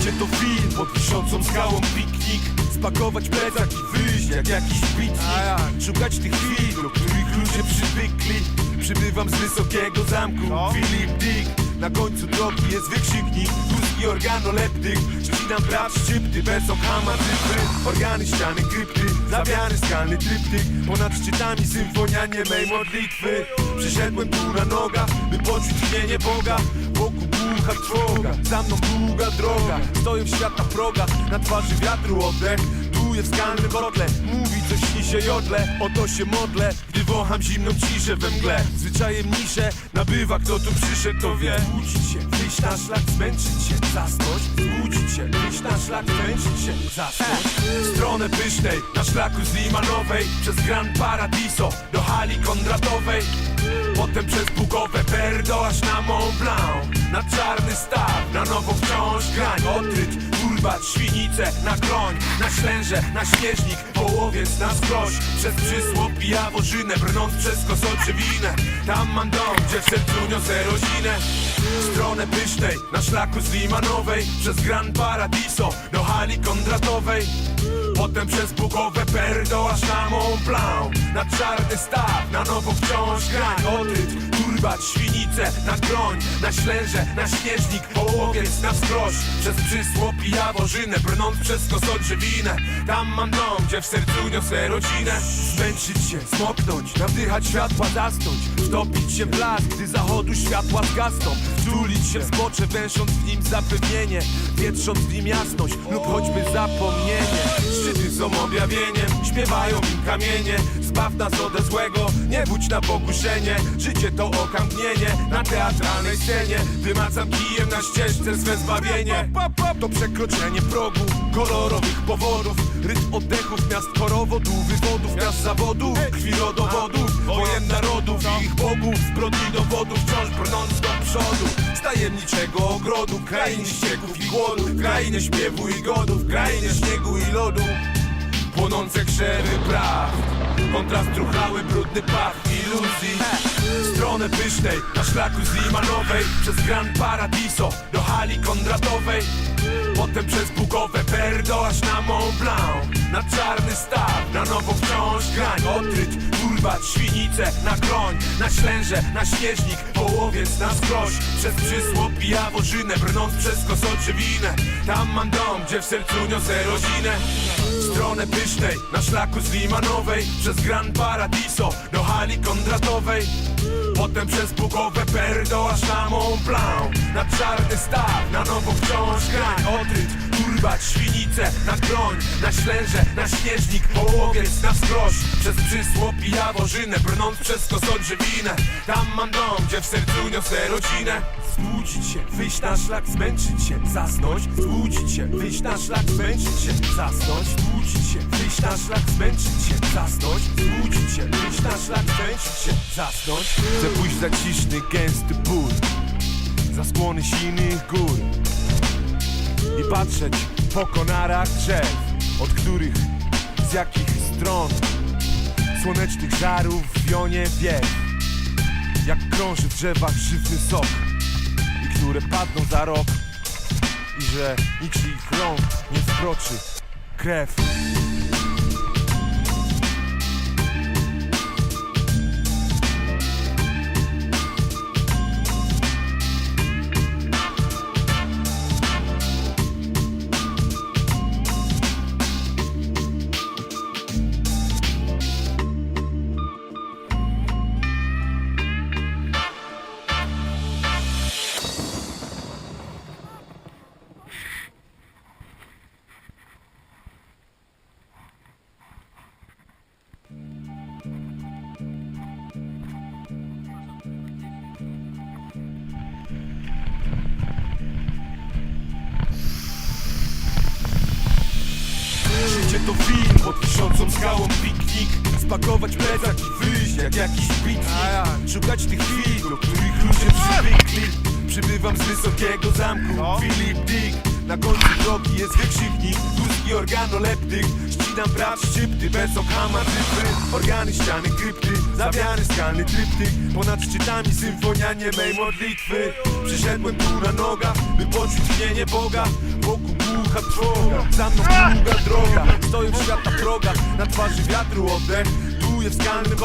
Życie to film pod wiszącą skałą piknik? Spakować plecak i wyjść jak jakiś pitnik Szukać tych chwil, do których ludzie przywykli. Przybywam z wysokiego zamku Filip Dick Na końcu drogi jest wykrzyknik Guzki organoleptyk Ścinam brat szczypty Wersą hama cyfry Organy ściany krypty Zawiany skalny tryptyk Ponad szczytami symfonia niemej modlitwy Przyszedłem tu na nogach By poczuć imienie Boga Wokół bucha trwoga Za mną długa droga Stoję w świata proga Na twarzy wiatru oddech w skalnym kotle Mówi coś śni się jodle Oto się modlę. Gdy wącham zimną ciszę we mgle. Zwyczajem niszę Nabywa kto tu przyszedł to wie. Budzić się, wyjść na szlak, zmęczyć się, zasnąć Budzić się, wyjść na szlak, zmęczyć się, zasnąć. W stronę pysznej, na szlaku z Limanowej. Przez Gran Paradiso do hali Kondratowej. Potem przez Bukowe Perdo aż na Mont Blanc Na czarny staw, na nowo wciąż grań. Odryt, turbat, świnice, na groń Na ślęże, na śnieżnik, połowiec, na skroś. Przez przysłop i jaworzynę, brnąc przez kosoczewinę Tam mam dom, gdzie w sercu niosę rodzinę. W stronę pysznej, na szlaku z Limanowej. Przez Gran Paradiso do hali Kondratowej Potem przez Bukowe Perdo aż na Mont Na czarny staw, na nowo wciąż grań. Odryt, turbat, świnice, na groń. Na ślęże, na śnieżnik, połowiec, na wskroś Przez przysłop i jaworzynę, brnąc przez kosoczewinę Tam mam dom, gdzie w sercu niosę rodzinę. Zmęczyć się, smoknąć, nawdychać światła, zasnąć. Wtopić się w las, gdy zachodu światła zgasną. Wtulić się w zbocze, węsząc w nim zapewnienie. Wietrząc w nim jasność lub choćby zapomnienie są objawieniem, śpiewają im kamienie Zbaw nas ode złego, nie budź na pokuszenie. Życie to okamgnienie na teatralnej scenie. Wymacam kijem na ścieżce swe zbawienie. To przekroczenie progu kolorowych powodów Rytm oddechów miast chorowodu, wywodów miast zawodu Krwi rodowodów, wojen narodów i ich bogów Zbrodni dowodów wciąż brnąc do przodu. Z tajemniczego ogrodu, krainy ścieków i głodu Krainy śpiewu i godów, krainy śniegu i lodu Płonące krzewy praw. Kontrast truchały, brudny pach iluzji. Stronę pysznej, na szlaku z Limanowej Przez Gran Paradiso do hali Kondratowej Potem przez Bukowe Perdo aż na Mont Blanc. Na czarny staw, na nowo wciąż grań. Odryt, turbat, świnice, na groń. Na ślęże, na śnieżnik, połowiec, na skroś. Przez przysłop i jaworzynę, brnąc przez kosoczewinę Tam mam dom, gdzie w sercu niosę rodzinę stronę pysznej, na szlaku z Limanowej Przez Gran Paradiso do hali Kondratowej. Potem przez Bukowe Perdo aż na Mont Blanc Na czarny staw, na nowo wciąż grań Odryt, turbat, świnice, na groń Na ślęże, na śnieżnik, połowiec, na skroś Przez przysłop i jaworzynę, brnąc przez kosoczewinę Tam mam dom, gdzie w sercu niosę rodzinę. Zbudzić się, wyjść na szlak, zmęczyć się, zasnąć. Zbudzić się, wyjść na szlak, zmęczyć się, zasnąć. Zbudzić się, wyjść na szlak, zmęczyć się, zasnąć. Zbudzić się, wyjść na szlak, zmęczyć się, zasnąć. Chcę pójść za ciszny, gęsty but Za skłony silnych gór patrzeć po konarach drzew Od których, z jakich stron Słonecznych żarów wionie wiew. Jak krąży w drzewach żywny sok I które padną za rok I że niczyich rąk nie zbroczy krew to film pod wiszącą skałą piknik. Spakować plecak i wyjść jak jakiś pitnik Szukać tych chwil, do których ludzie przywykli. Przybywam z wysokiego zamku Filip Dick. Na końcu drogi jest wykrzyknik Górski organoleptyk. Ścinam brat szczypty Bez okama cyfry. Organy, ściany, krypty Zawiany, skalny tryptyk. Ponad szczytami symfonia niemej modlitwy. Przyszedłem tu na nogach By poczuć tchnienie Boga. Wokół głucha trwoga Za mną długa droga. Stoję w świata progach Na twarzy wiatru oddech. Duję w skalnym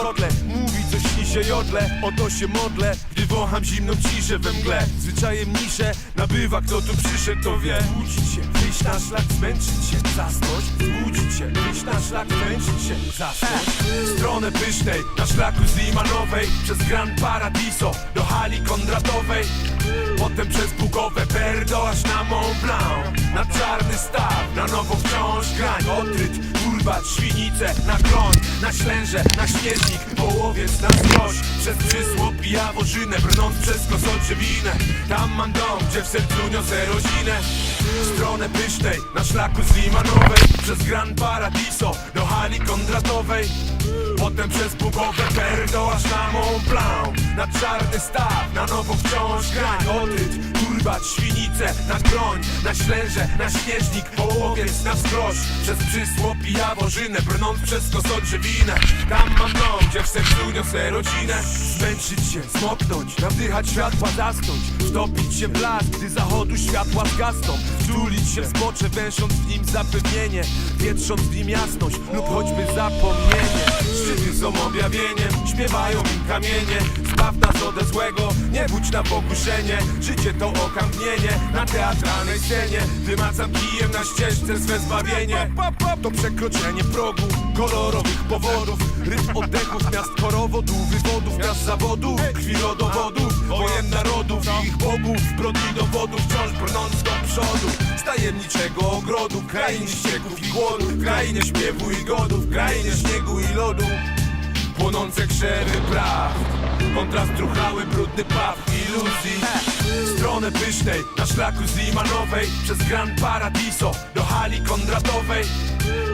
Mówi coś śni się jodle. Oto się modlę Gdy wącham zimną ciszę we mgle. Zwyczajem niszę Nabywa kto tu przyszedł to wie. Budzić się, wyjść na szlak, zmęczyć się, zasnąć Budzić się, wyjść na szlak, zmęczyć się, zasnąć W stronę pysznej, na szlaku z Limanowej Przez Gran Paradiso do hali kondratowej. Potem przez Bukowe Perdo aż na Mont Blanc Na czarny staw, na nowo wciąż grań. Odryt, turbat, świnice, na kroń Na ślęże, na śnieżnik, połowiec, na zgroź Przez przysło pija wożynę, brnąc przez kosotrzewinę Tam mam dom, gdzie w sercu niosę rodzinę. W stronę pysznej, na szlaku z Limanowej. Przez Gran Paradiso do hali kondratowej Potem przez Bukowe Perdo aż na Mont Blanc Na czarny staw, na nowo wciąż grań. Odryt, turbat, świnice, na kroń Na ślęże, na śnieżnik, połowiec, na wskroś. Przez przysło pija wożynę, brnąc przez kosodrzewinę Tam mam dom, gdzie w sercu niosę rodzinę. Zmęczyć się, smoknąć, nawdychać światła, zasnąć. Wtopić się w las, gdy zachodu światła zgasną. Wtulić się w zbocze, węsząc w nim zapewnienie. Wietrząc w nim jasność lub choćby zapomnienie Szczyty są objawieniem, śpiewają im kamienie. Zbaw nas ode złego, nie budź na pokuszenie. Życie to okamgnienie na teatralnej scenie. Wymacam kijem na ścieżce swe zbawienie. To przekroczenie progu, kolorowych powodów Rytm oddechów, miast chorowodów, wywodów Miast zawodów, krwi rodowodów Wojen narodów i ich bogów Zbrodni dowodów, wciąż brnąc do przodu. Z tajemniczego ogrodu, krainie ścieków i głodu Krainie śpiewu i godów, krainie śniegu i lodu. Płonące krzewy praw Kontrast truchały, brudny paw iluzji. W stronę pysznej, na szlaku z Limanowej Przez Gran Paradiso do hali kondratowej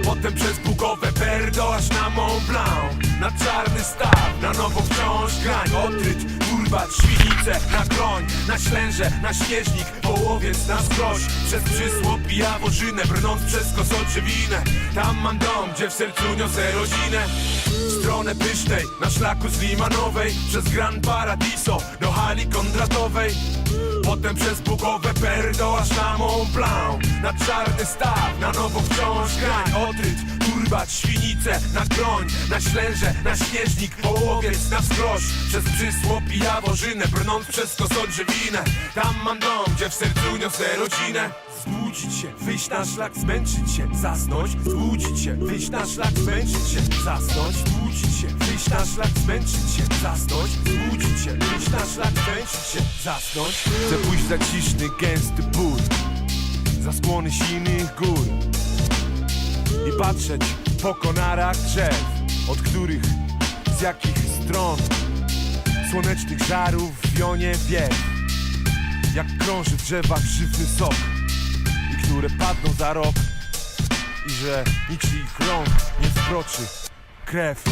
Potem przez Bukowe Perdo aż na Mont Blanc. Na czarny staw, na nowo wciąż grań. Odryt, turbat, świnice, na kroń Na ślęże, na śnieżnik, połowiec, na skroś. Przez przysło pija wożynę, brnąc przez kosodrzewinę Tam mam dom, gdzie w sercu niosę rodzinę. Stronę pysznej, na szlaku z Limanowej. Przez Gran Paradiso do hali kondratowej Potem przez Bukowe Perdo aż na Mont Blanc Na czarny staw, na nowo wciąż grań. Odryt, turbat, świnice, na kroń Na ślęże, na śnieżnik, połowiec, na wskroś Przez przysło pija wożynę, brnąc przez kosodrzewinę Tam mam dom, gdzie w sercu niosę rodzinę. Zbudzić się, wyjść na szlak, zmęczyć się, zasnąć. Zbudzić się, wyjść na szlak, zmęczyć się, zasnąć. Zbudzić się, wyjść na szlak, zmęczyć się, zasnąć. Zbudzić się, wyjść na szlak, zmęczyć się, zasnąć. Chcę pójść za ciszny, gęsty ból Za skłony silnych gór I patrzeć po konarach drzew Od których, z jakich stron Słonecznych żarów wionie wiew Jak krąży w drzewach żywny sok I które padną za rok I że nikt ich rąk nie wkroczy Krew